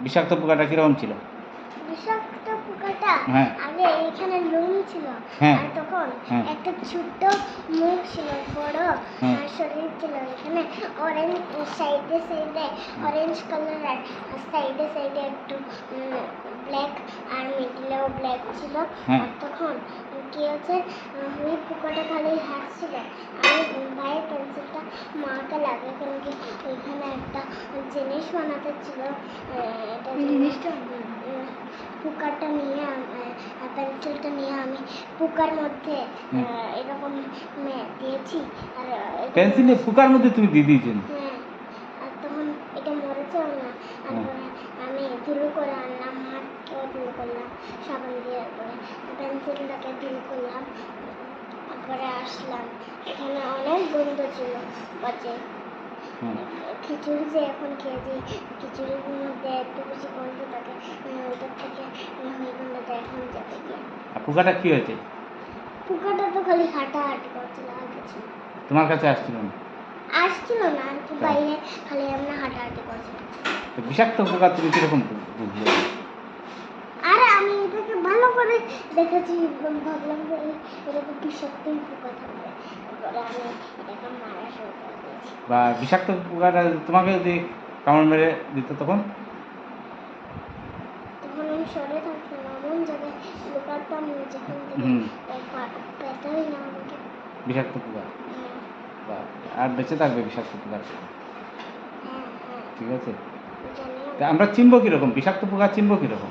বিষাক্ত পোকাটা কীরকম ছিল বিষাক্ত পোকাটা হ্যাঁ। আগে এখানে লোম ছিল হ্যাঁ। আর তখন হ্যাঁ। একটা ছোট্ট মুখ ছিল বড়। আর শরীর ছিল এখানে অরেঞ্জ সাইডে সাইডে অরেঞ্জ কালার আর সাইডে সাইডে একটু ব্ল্যাক আর মিডলেও ব্ল্যাক ছিল। আর তখন কি হচ্ছে ওই পোকাটা খালি হাসছিল একটা জিনিস বানাতে ছিল এটা জিনিসটা কুকারটা নিয়ে পেন্সিলটা নিয়ে আমি কুকার মধ্যে এরকম মে- দিয়েছি আর পেন্সিলে ফুকার মধ্যে তুমি দিয়ে দিয়েছেন হ্যাঁ আর তখন এটা মরেছেও না তারপরে আমি ধুলো করে আনলাম হাতকেও ধুলো করলাম সাবান দিয়ে করে পেন্সিলটাকে ধুলো করলাম তারপরে আসলাম। এখানে অনেক গন্ধ ছিল বাজে। খিচুড়ি যে এখন খেয়েছি খিচুড়ির মধ্যে একটু বেশি গন্ধ থাকে উম, ওইটার থেকে ওই গন্ধটা এখন যাবে আর পোকাটা কি হয়েছে? পোকাটা তো খালি হাঁটাহাঁটি করছিল আর কিছু তোমার কাছে আসছিল না? আসছিল না আর কি বাইরে খালি আমরা হাঁটাহাঁটি করছিল তো বিষাক্ত পোকা তুমি কীরকম বুঝলে? আর আমি এটাকে ভালো করে দেখেছি ভাবলাম যে এটা তো বিষাক্তই পোকা থাকবে। তারপরে আমি এটাকে মারা শুরু বা বিষাক্ত পোকাটা তোমাকে যদি কামড় মেরে দিত তখন? বিষাক্ত পোকা? হ্যাঁ। বা আর বেঁচে থাকবে বিষাক্ত পোকা হ্যাঁ হ্যাঁ। ঠিক আছে। তা আমরা চিনবো কীরকম? বিষাক্ত পোকা চিনবো কীরকম?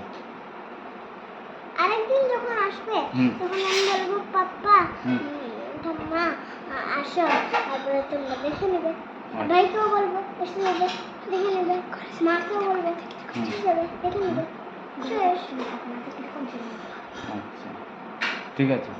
আরেকদিন যখন আসবে। তখন আমি বলব পাপ্পা আসো তারপরে তোমরা দেখে নেবে। আচ্ছা। ভাইকেও বলব এসে নেবে দেখে নেবে মাকেও বলব এসে যাবে দেখে নেবে। আচ্ছা। ঠিক আছে।